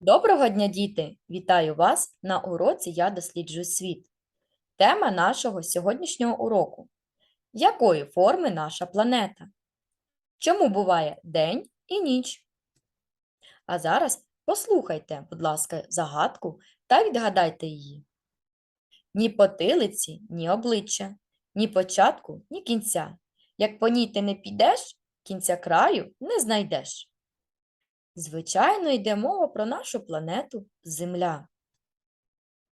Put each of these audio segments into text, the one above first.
Доброго дня, діти! Вітаю вас на уроці Я досліджую світ. Тема нашого сьогоднішнього уроку. Якої форми наша планета? Чому буває день і ніч? А зараз послухайте, будь ласка, загадку та відгадайте її. Ні потилиці, ні обличчя, ні початку, ні кінця. Як по ній ти не підеш, кінця краю не знайдеш. Звичайно, йде мова про нашу планету Земля.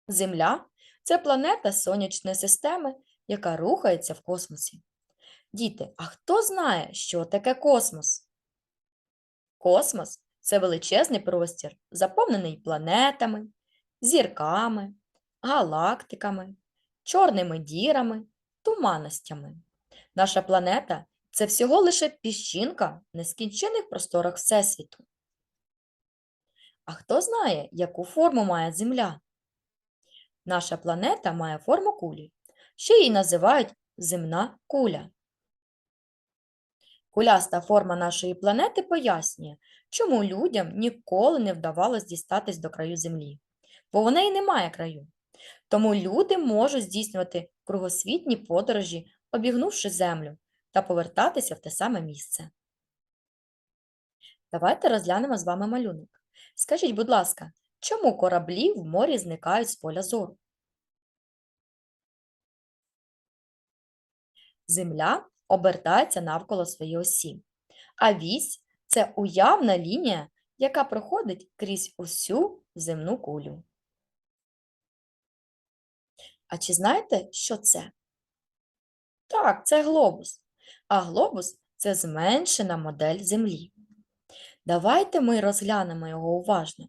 Земля це планета Сонячної системи, яка рухається в космосі. Діти, а хто знає, що таке космос? Космос це величезний простір, заповнений планетами, зірками, галактиками, чорними дірами, туманностями. Наша планета це всього лише піщинка в нескінчених просторах Всесвіту. А хто знає, яку форму має Земля? Наша планета має форму кулі. Ще її називають земна куля. Куляста форма нашої планети пояснює, чому людям ніколи не вдавалось дістатись до краю Землі, бо в неї немає краю. Тому люди можуть здійснювати кругосвітні подорожі, обігнувши Землю, та повертатися в те саме місце. Давайте розглянемо з вами малюнок. Скажіть, будь ласка, чому кораблі в морі зникають з поля зору? Земля обертається навколо своєї осі, а вісь це уявна лінія, яка проходить крізь усю земну кулю. А чи знаєте, що це? Так, це глобус. А глобус це зменшена модель Землі. Давайте ми розглянемо його уважно.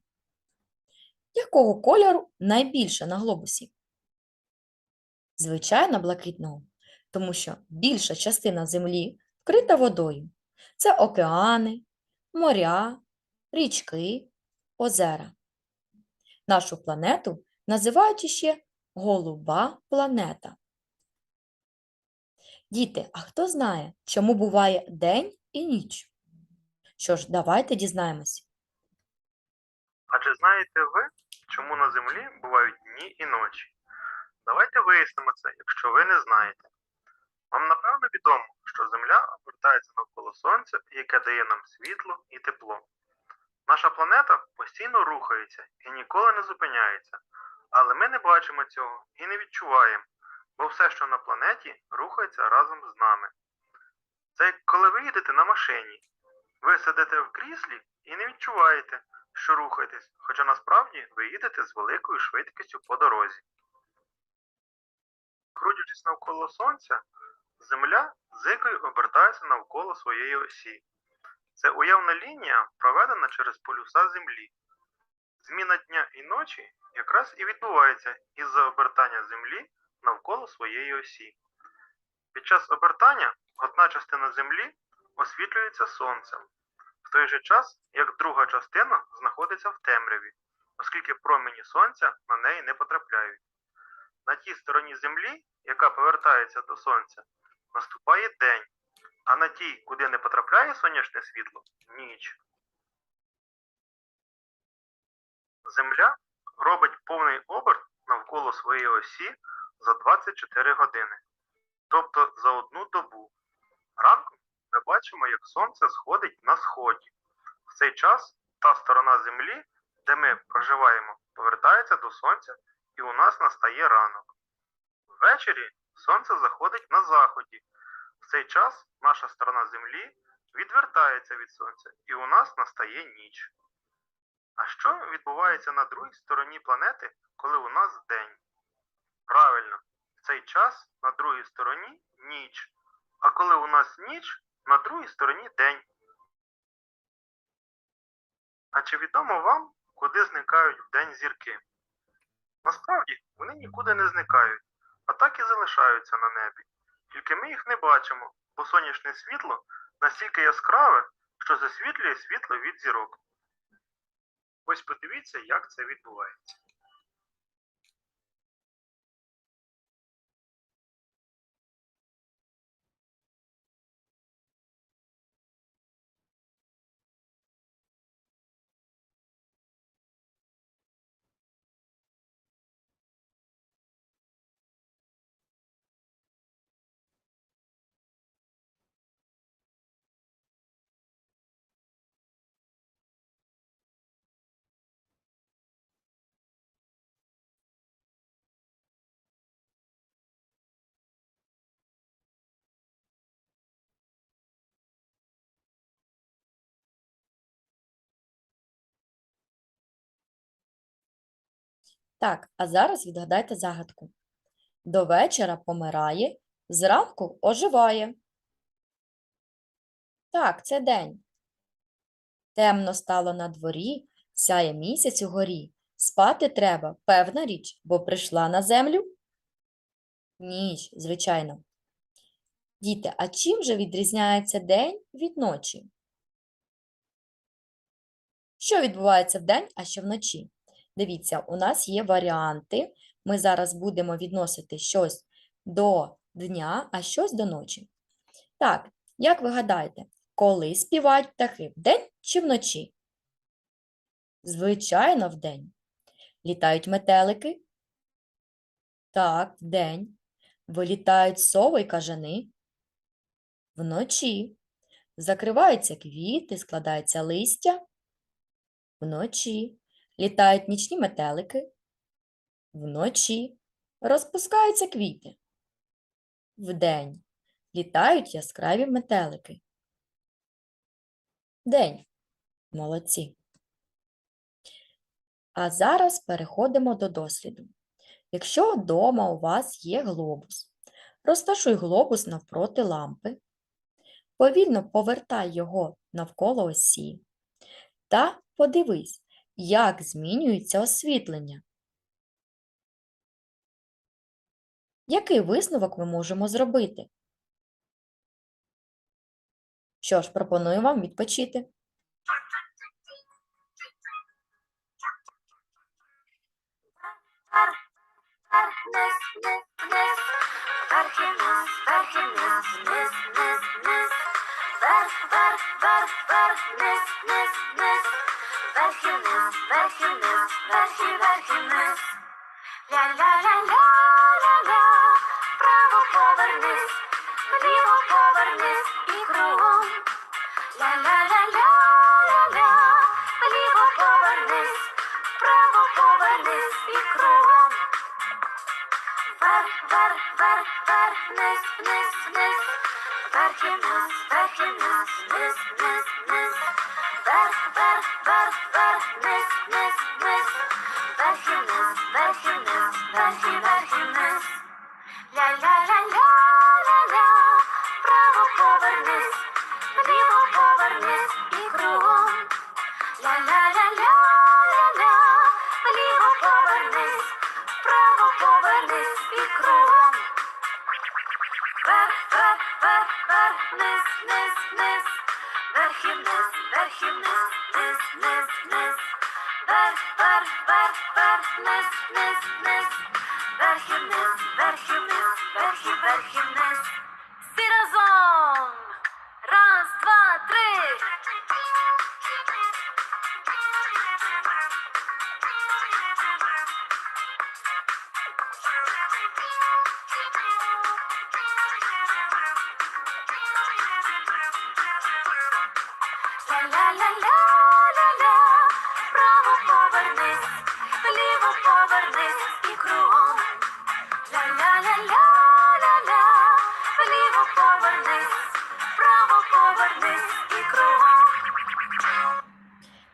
Якого кольору найбільше на глобусі? Звичайно, блакитного, тому що більша частина Землі вкрита водою. Це океани, моря, річки, озера. Нашу планету називають іще голуба планета. Діти, а хто знає, чому буває день і ніч? Що ж, давайте дізнаємось. А чи знаєте ви, чому на землі бувають дні і ночі? Давайте вияснимо це, якщо ви не знаєте. Вам напевно відомо, що Земля обертається навколо Сонця, яке дає нам світло і тепло. Наша планета постійно рухається і ніколи не зупиняється, але ми не бачимо цього і не відчуваємо, бо все, що на планеті, рухається разом з нами. Це як коли ви їдете на машині. Ви сидите в кріслі і не відчуваєте, що рухаєтесь, хоча насправді ви їдете з великою швидкістю по дорозі. Крутячись навколо Сонця, Земля зикою обертається навколо своєї осі. Це уявна лінія, проведена через полюса Землі. Зміна дня і ночі якраз і відбувається із-за обертання Землі навколо своєї осі. Під час обертання одна частина Землі освітлюється сонцем, в той же час, як друга частина знаходиться в темряві, оскільки промені сонця на неї не потрапляють. На тій стороні Землі, яка повертається до сонця, наступає день, а на тій, куди не потрапляє сонячне світло ніч. Земля робить повний оберт навколо своєї осі за 24 години, тобто за одну добу. Ранком ми бачимо, як сонце сходить на сході. В цей час та сторона Землі, де ми проживаємо, повертається до сонця і у нас настає ранок. Ввечері сонце заходить на заході. В цей час наша сторона Землі відвертається від сонця і у нас настає ніч. А що відбувається на другій стороні планети, коли у нас день? Правильно, в цей час на другій стороні ніч, а коли у нас ніч, на другій стороні день. А чи відомо вам, куди зникають вдень зірки? Насправді вони нікуди не зникають, а так і залишаються на небі. Тільки ми їх не бачимо, бо сонячне світло настільки яскраве, що засвітлює світло від зірок. Ось подивіться, як це відбувається. Так, а зараз відгадайте загадку. До вечора помирає, зранку оживає. Так, це день. Темно стало на дворі, сяє місяць угорі. Спати треба, певна річ, бо прийшла на землю. Ніч, звичайно. Діти, а чим же відрізняється день від ночі? Що відбувається вдень, а що вночі? Дивіться, у нас є варіанти. Ми зараз будемо відносити щось до дня, а щось до ночі. Так, як ви гадаєте, коли співають птахи? Вдень чи вночі? Звичайно, вдень. Літають метелики? Так, вдень. Вилітають сови й кажани? Вночі. Закриваються квіти, складається листя? Вночі. Літають нічні метелики? Вночі. Розпускаються квіти? Вдень. Літають яскраві метелики? День. Молодці. А зараз переходимо до досліду. Якщо вдома у вас є глобус, розташуй глобус навпроти лампи, повільно повертай його навколо осі та подивись, як змінюється освітлення. Який висновок ми можемо зробити? Що ж, пропоную вам відпочити. Вниз, вниз, повернись, вліво повернись і кругом. Ля-ля-ля-ля-ля-ля, вліво повернись, вправо повернись і кругом. Вверх, вверх, вверх, вверх, вниз, вниз, вниз, вверх і вниз, вверх і вниз, вниз, вниз, вниз, вверх, вверх, вверх, вверх, вниз, вниз, вниз, вверх і вниз, вверх. 啦啦啦啦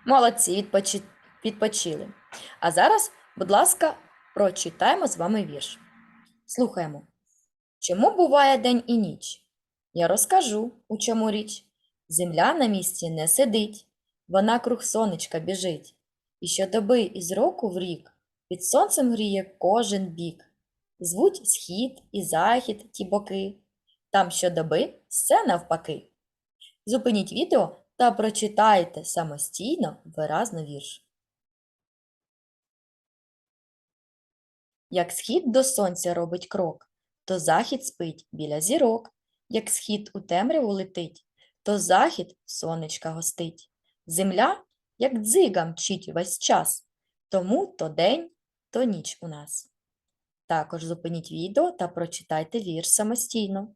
Молодці, відпочи... відпочили. А зараз, будь ласка, прочитаємо з вами вірш. Слухаємо. Чому буває день і ніч? Я розкажу, у чому річ. Земля на місці не сидить, вона круг сонечка біжить. І щодоби із року в рік під сонцем гріє кожен бік. Звуть схід і захід ті боки. Там щодоби все навпаки. Зупиніть відео та прочитайте самостійно виразно вірш. Як схід до сонця робить крок, то захід спить біля зірок. Як схід у темряву летить, то захід сонечка гостить. Земля, як дзига мчить весь час, тому то день, то ніч у нас. Також зупиніть відео та прочитайте вірш самостійно.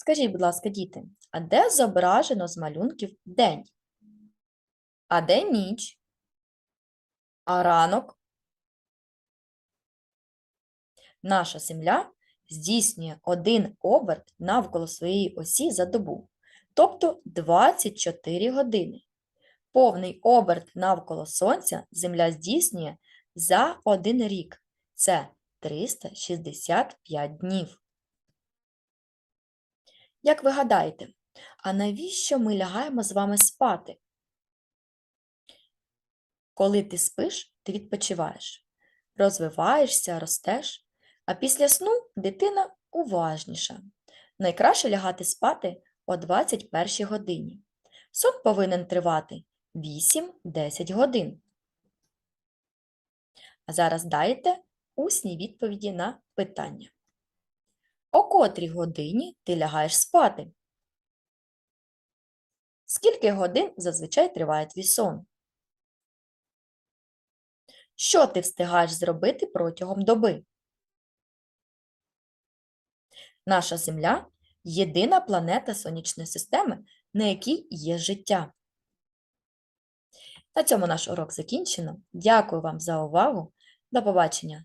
Скажіть, будь ласка, діти, а де зображено з малюнків день? А де ніч? А ранок? Наша Земля здійснює один оберт навколо своєї осі за добу, тобто 24 години. Повний оберт навколо Сонця Земля здійснює за один рік. Це 365 днів. Як ви гадаєте, а навіщо ми лягаємо з вами спати? Коли ти спиш, ти відпочиваєш, розвиваєшся, ростеш, а після сну дитина уважніша. Найкраще лягати спати о 21 годині. Сон повинен тривати 8-10 годин. А зараз дайте усні відповіді на питання. О котрій годині ти лягаєш спати? Скільки годин зазвичай триває твій сон? Що ти встигаєш зробити протягом доби? Наша Земля – єдина планета Сонячної системи, на якій є життя. На цьому наш урок закінчено. Дякую вам за увагу. До побачення!